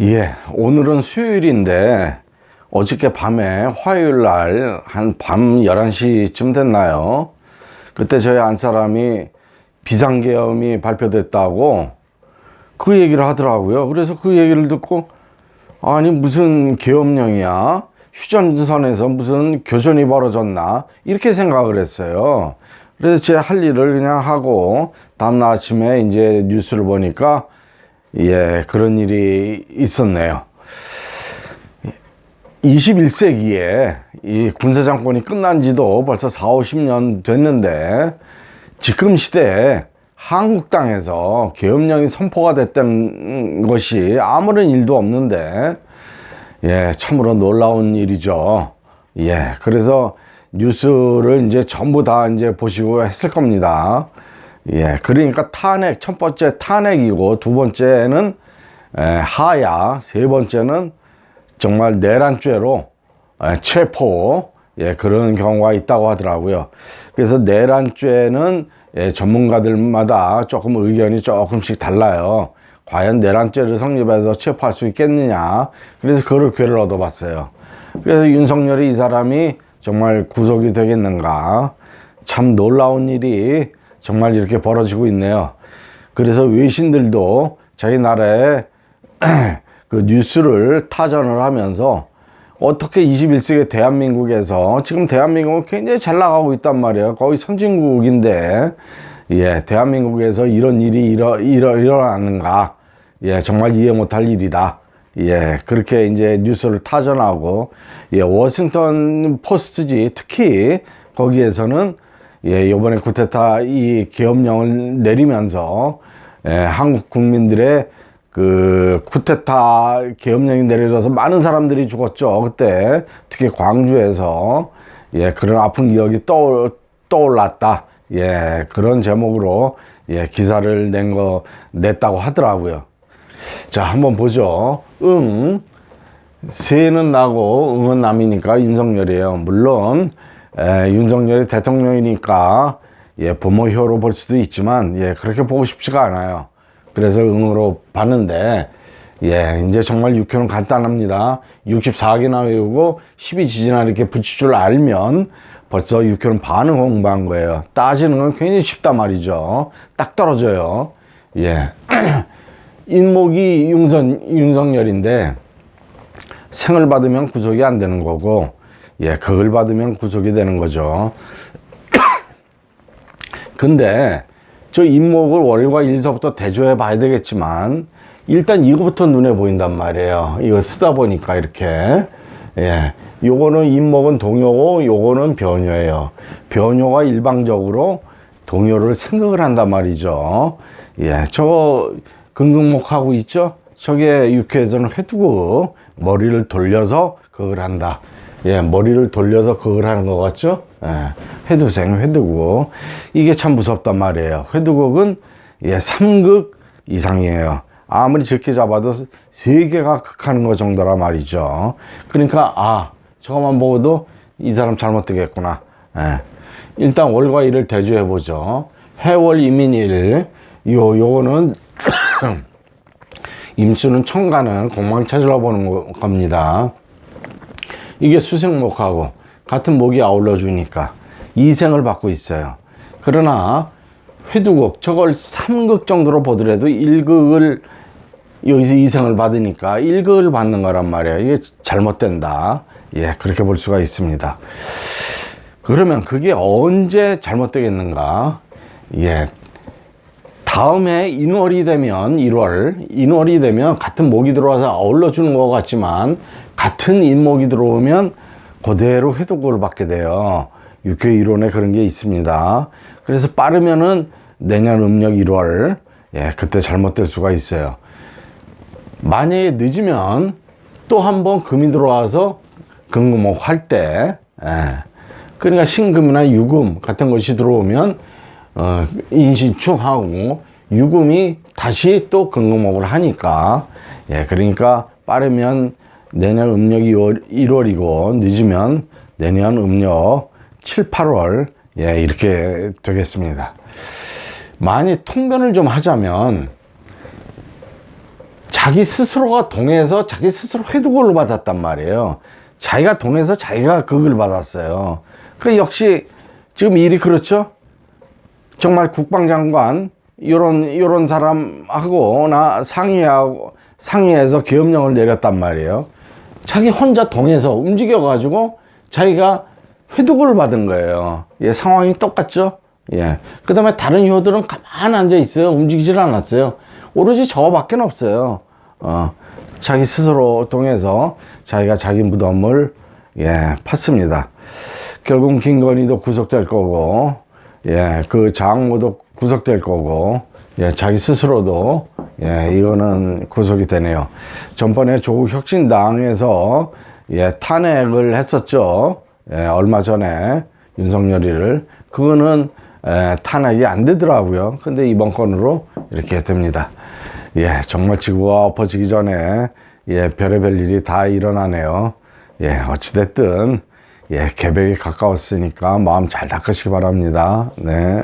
예, 오늘은 수요일인데 어저께 밤에 화요일 날 한 밤 11시쯤 됐나요? 그때 저희 안 사람이 비상계엄이 발표됐다고 그 얘기를 하더라고요. 그래서 그 얘기를 듣고 아니 무슨 계엄령이야? 휴전선에서 무슨 교전이 벌어졌나? 이렇게 생각을 했어요. 그래서 제 할 일을 그냥 하고 다음날 아침에 이제 뉴스를 보니까 예, 그런 일이 있었네요. 21세기에 이 군사 정권이 끝난 지도 벌써 4, 50년 됐는데 지금 시대에 한국 땅에서 계엄령이 선포가 됐다는 것이 아무런 일도 없는데 예, 참으로 놀라운 일이죠. 예, 그래서 뉴스를 이제 전부 다 이제 보시고 했을 겁니다. 예, 그러니까 탄핵, 첫 번째 탄핵이고 두 번째는 에, 하야, 세 번째는 정말 내란죄로 에, 체포, 예, 그런 경우가 있다고 하더라고요. 그래서 내란죄는 예, 전문가들마다 조금 의견이 조금씩 달라요. 과연 내란죄를 성립해서 체포할 수 있겠느냐. 그래서 그걸 괴를 얻어봤어요. 그래서 윤석열이 이 사람이 정말 구속이 되겠는가. 참 놀라운 일이 정말 이렇게 벌어지고 있네요. 그래서 외신들도 저희 나라에 그 뉴스를 타전을 하면서 어떻게 21세기 대한민국에서 지금 대한민국은 굉장히 잘 나가고 있단 말이에요. 거의 선진국인데 예, 대한민국에서 이런 일이 일어, 일어, 일어나는가. 예, 정말 이해 못할 일이다. 예, 그렇게 이제 뉴스를 타전하고, 예, 워싱턴 포스트지 특히 거기에서는 예, 요번에 쿠데타 이 계엄령을 내리면서 예, 한국 국민들의 그 쿠데타 계엄령이 내려져서 많은 사람들이 죽었죠. 그때 특히 광주에서 예, 그런 아픈 기억이 떠, 떠올랐다. 예, 그런 제목으로 예, 기사를 낸 거 냈다고 하더라고요. 자, 한번 보죠. 응. 새는 나고 응은 남이니까 윤석열이에요. 물론 에, 윤석열이 대통령이니까 예, 부모효로 볼 수도 있지만 예, 그렇게 보고 싶지가 않아요. 그래서 응으로 봤는데 예, 이제 정말 6회는 간단합니다. 64개나 외우고 12지지나 이렇게 붙일 줄 알면 벌써 6회는 반은 공부한 거예요. 따지는 건 굉장히 쉽단 말이죠. 딱 떨어져요. 예. 인목이 윤선, 윤석열인데 생을 받으면 구속이 안 되는 거고 예, 그걸 받으면 구속이 되는 거죠. 근데 저 인목을 월과 일서부터 대조해 봐야 되겠지만 일단 이거부터 눈에 보인단 말이에요. 이거 쓰다 보니까 이렇게 예, 요거는 인목은 동요고 요거는 변효예요. 변효가 일방적으로 동요를 생각을 한단 말이죠. 예, 저거 긍긍목하고 있죠? 저게 육회에서는 회두고 머리를 돌려서 그걸 한다. 예, 머리를 돌려서 그걸 하는 것 같죠? 예, 회두생, 회두고. 이게 참 무섭단 말이에요. 회두곡은 예, 3극 이상이에요. 아무리 적게 잡아도 세 개가 극하는 것 정도라 말이죠. 그러니까, 아, 저것만 보고도 이 사람 잘못되겠구나. 예. 일단 월과 일을 대조해 보죠. 해월 이민일, 요, 요거는 임수는 청가는 공망 찾으러 보는 겁니다. 이게 수생목하고 같은 목이 아울러 주니까 이생을 받고 있어요. 그러나 회두곡 저걸 3극 정도로 보더라도 1극을 여기서 이생을 받으니까 1극을 받는 거란 말이에요. 이게 잘못된다. 예, 그렇게 볼 수가 있습니다. 그러면 그게 언제 잘못되겠는가? 예, 다음에 인월이 되면 1월 인월이 되면 같은 목이 들어와서 아울러 주는 것 같지만 같은 인목이 들어오면 그대로 회독을 받게 돼요. 육회 이론에 그런 게 있습니다. 그래서 빠르면은 내년 음력 1월 예 그때 잘못될 수가 있어요. 만약에 늦으면 또 한 번 금이 들어와서 금금목 할때 예. 그러니까 신금이나 유금 같은 것이 들어오면 어, 인신충하고 유금이 다시 또 근금목을 하니까 예 그러니까 빠르면 내년 음력 2월, 1월이고 늦으면 내년 음력 7, 8월 예 이렇게 되겠습니다. 많이 통변을 좀 하자면 자기 스스로가 동해서 자기 스스로 회두골을 받았단 말이에요. 자기가 동해서 자기가 극을 받았어요. 그 역시 지금 일이 그렇죠? 정말 국방장관 이런 이런 사람하고 나 상의하고 상의해서 계엄령을 내렸단 말이에요. 자기 혼자 동해서 움직여 가지고 자기가 회독을 받은 거예요. 예, 상황이 똑같죠? 예. 그 다음에 다른 효들은 가만 앉아 있어요. 움직이질 않았어요. 오로지 저거밖에 없어요. 어, 자기 스스로 동해서 자기가 자기 무덤을 예, 팠습니다. 결국 김건희도 구속될 거고, 예, 그 장모도 구속될 거고, 예, 자기 스스로도, 예, 이거는 구속이 되네요. 전번에 조국 혁신당에서, 예, 탄핵을 했었죠. 예, 얼마 전에 윤석열이를. 그거는, 예, 탄핵이 안 되더라고요. 근데 이번 건으로 이렇게 됩니다. 예, 정말 지구가 엎어지기 전에, 예, 별의별 일이 다 일어나네요. 예, 어찌됐든, 예, 개벽이 가까웠으니까 마음 잘 닦으시기 바랍니다. 네.